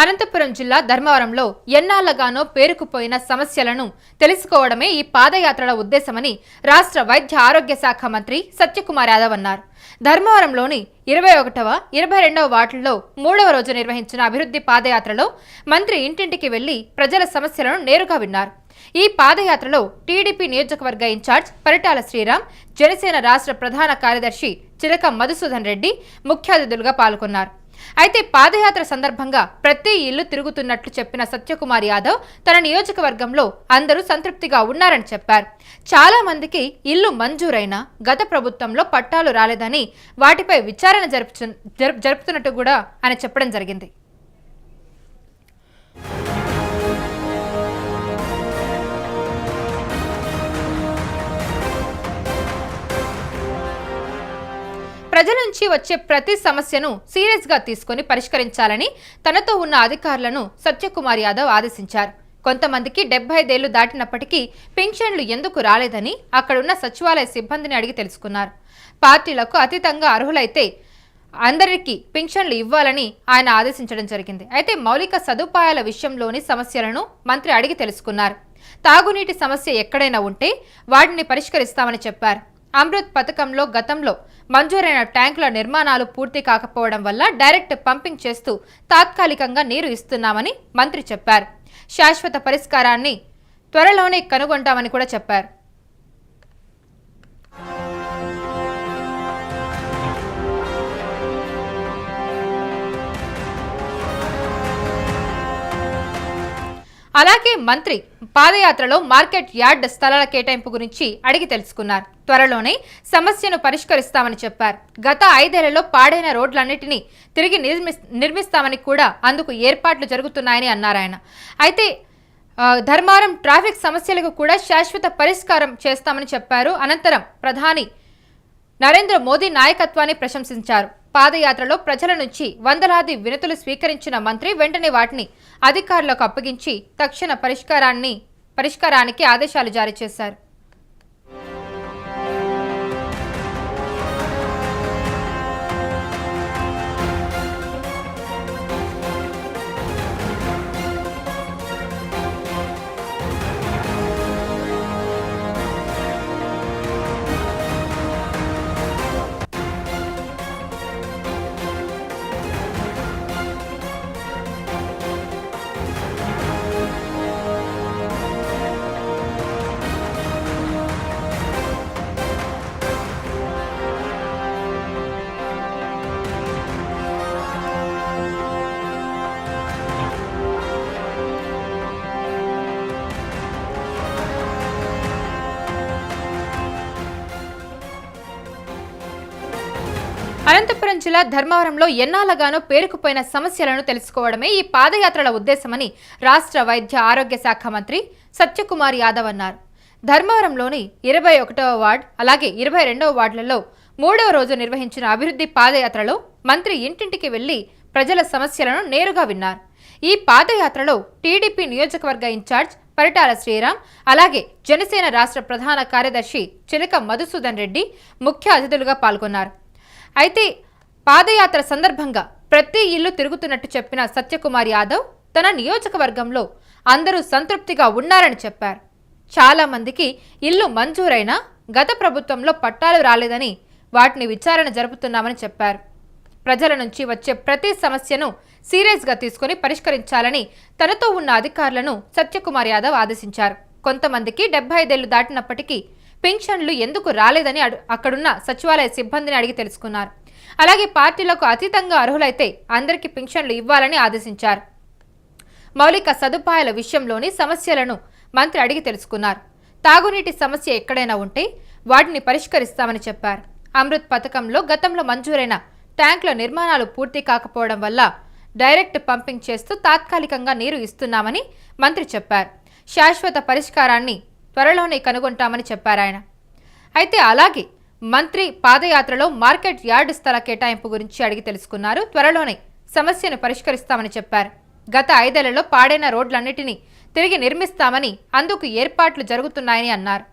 అనంతపురం జిల్లా ధర్మవరంలో ఎన్నాళ్ళగానో పేరుకుపోయిన సమస్యలను తెలుసుకోవడమే ఈ పాదయాత్రల ఉద్దేశమని రాష్ట్ర వైద్య ఆరోగ్య శాఖ మంత్రి సత్యకుమార్ యాదవ్ అన్నారు. ధర్మవరంలోని ఇరవై ఒకటవ ఇరవై రెండవ వార్డుల్లో మూడవ రోజు నిర్వహించిన అభివృద్ధి పాదయాత్రలో మంత్రి ఇంటింటికి వెళ్ళి ప్రజల సమస్యలను నేరుగా విన్నారు. ఈ పాదయాత్రలో టీడీపీ నియోజకవర్గ ఇన్ఛార్జ్ పరిటాల శ్రీరామ్ జనసేన రాష్ట్ర ప్రధాన కార్యదర్శి చిలక మధుసూదన్ రెడ్డి ముఖ్య అతిథులుగా పాల్గొన్నారు. అయితే పాదయాత్ర సందర్భంగా ప్రతి ఇల్లు తిరుగుతున్నట్లు చెప్పిన సత్యకుమార్ యాదవ్ తన నియోజకవర్గంలో అందరూ సంతృప్తిగా ఉన్నారని చెప్పారు. చాలా మందికి ఇల్లు మంజూరైనా గత ప్రభుత్వంలో పట్టాలు రాలేదని వాటిపై విచారణ జరుపు జరుపు- జరుపుతున్నట్టు కూడా ఆయన చెప్పడం జరిగింది. ప్రజల నుంచి వచ్చే ప్రతి సమస్యను సీరియస్గా తీసుకుని పరిష్కరించాలని తనతో ఉన్న అధికారులను సత్యకుమార్ యాదవ్ ఆదేశించారు. కొంతమందికి డెబ్బై ఐదేళ్ళు దాటినప్పటికీ పింఛన్లు ఎందుకు రాలేదని అక్కడున్న సచివాలయ సిబ్బందిని అడిగి తెలుసుకున్నారు. పార్టీలకు అతీతంగా అర్హులైతే అందరికీ పింఛన్లు ఇవ్వాలని ఆయన ఆదేశించడం జరిగింది. అయితే మౌలిక సదుపాయాల విషయంలోని సమస్యలను మంత్రి అడిగి తెలుసుకున్నారు. తాగునీటి సమస్య ఎక్కడైనా ఉంటే వాటిని పరిష్కరిస్తామని చెప్పారు. అమృత్ పథకంలో గతంలో మంజూరైన ట్యాంకుల నిర్మాణాలు పూర్తి కాకపోవడం వల్ల డైరెక్ట్ పంపింగ్ చేస్తూ తాత్కాలికంగా నీరు ఇస్తున్నామని మంత్రి చెప్పారు. శాశ్వత పరిష్కారాన్ని త్వరలోనే కనుగొంటామని కూడా చెప్పారు. అలాగే మంత్రి పాదయాత్రలో మార్కెట్ యార్డ్ స్థలాల కేటాయింపు గురించి అడిగి తెలుసుకున్నారు. త్వరలోనే సమస్యను పరిష్కరిస్తామని చెప్పారు. గత ఐదేళ్ళలో పాడైన రోడ్లన్నింటినీ తిరిగి నిర్మిస్తామని కూడా అందుకు ఏర్పాట్లు జరుగుతున్నాయని అన్నారు ఆయన. అయితే ధర్మారం ట్రాఫిక్ సమస్యలకు కూడా శాశ్వత పరిష్కారం చేస్తామని చెప్పారు. అనంతరం ప్రధాని నరేంద్ర మోదీ నాయకత్వాన్ని ప్రశంసించారు. పాదయాత్రలో ప్రజల నుంచి వందలాది వినతులు స్వీకరించిన మంత్రి వెంటనే వాటిని అధికారులకు అప్పగించి తక్షణ పరిష్కారాన్ని పరిష్కారానికి ఆదేశాలు జారీ చేశారు. అనంతపురం జిల్లా ధర్మవరంలో ఎన్నాళ్ళగానో పేరుకుపోయిన సమస్యలను తెలుసుకోవడమే ఈ పాదయాత్రల ఉద్దేశమని రాష్ట్ర వైద్య ఆరోగ్య శాఖ మంత్రి సత్యకుమార్ యాదవ్ అన్నారు. ధర్మవరంలోని ఇరవై ఒకటవ వార్డ్ అలాగే ఇరవై రెండవ వార్డులలో మూడవ రోజు నిర్వహించిన అభివృద్ధి పాదయాత్రలో మంత్రి ఇంటింటికి వెళ్ళి ప్రజల సమస్యలను నేరుగా విన్నారు. ఈ పాదయాత్రలో టీడీపీ నియోజకవర్గ ఇన్ఛార్జ్ పరిటాల శ్రీరామ్ అలాగే జనసేన రాష్ట్ర ప్రధాన కార్యదర్శి చిలక మధుసూదన్ రెడ్డి ముఖ్య అతిథులుగా పాల్గొన్నారు. అయితే పాదయాత్ర సందర్భంగా ప్రతి ఇల్లు తిరుగుతున్నట్టు చెప్పిన సత్యకుమార్ యాదవ్ తన నియోజకవర్గంలో అందరూ సంతృప్తిగా ఉన్నారని చెప్పారు. చాలా మందికి ఇల్లు మంజూరైనా గత ప్రభుత్వంలో పట్టాలు రాలేదని వాటిని విచారణ జరుపుతున్నామని చెప్పారు. ప్రజల నుంచి వచ్చే ప్రతి సమస్యను సీరియస్గా తీసుకుని పరిష్కరించాలని తనతో ఉన్న అధికారులను సత్యకుమార్ యాదవ్ ఆదేశించారు. కొంతమందికి డెబ్బై ఐదేళ్ళు దాటినప్పటికీ పెన్షన్లు ఎందుకు రాలేదని అడు- అక్కడున్న సచివాలయ సిబ్బందిని అడిగి తెలుసుకున్నారు. అలాగే పార్టీలకు అతీతంగా అర్హులైతే అందరికీ పెన్షన్లు ఇవ్వాలని ఆదేశించారు. మౌలిక సదుపాయాల విషయంలోని సమస్యలను మంత్రి అడిగి తెలుసుకున్నారు. తాగునీటి సమస్య ఎక్కడైనా ఉంటే వాటిని పరిష్కరిస్తామని చెప్పారు. అమృత్ పథకంలో గతంలో మంజూరైన ట్యాంకుల నిర్మాణాలు పూర్తి కాకపోవడం వల్ల డైరెక్ట్ పంపింగ్ చేస్తూ తాత్కాలికంగా నీరు ఇస్తున్నామని మంత్రి చెప్పారు. శాశ్వత పరిష్కారాన్ని త్వరలోనే కనుగొంటామని చెప్పారాయన. అయితే అలాగే మంత్రి పాదయాత్రలో మార్కెట్ యార్డ్ స్థల కేటాయింపు గురించి అడిగి తెలుసుకున్నారు. త్వరలోనే సమస్యను పరిష్కరిస్తామని చెప్పారు. గత ఐదేళ్ళలో పాడైన రోడ్లన్నిటినీ తిరిగి నిర్మిస్తామని అందుకు ఏర్పాట్లు జరుగుతున్నాయని అన్నారు.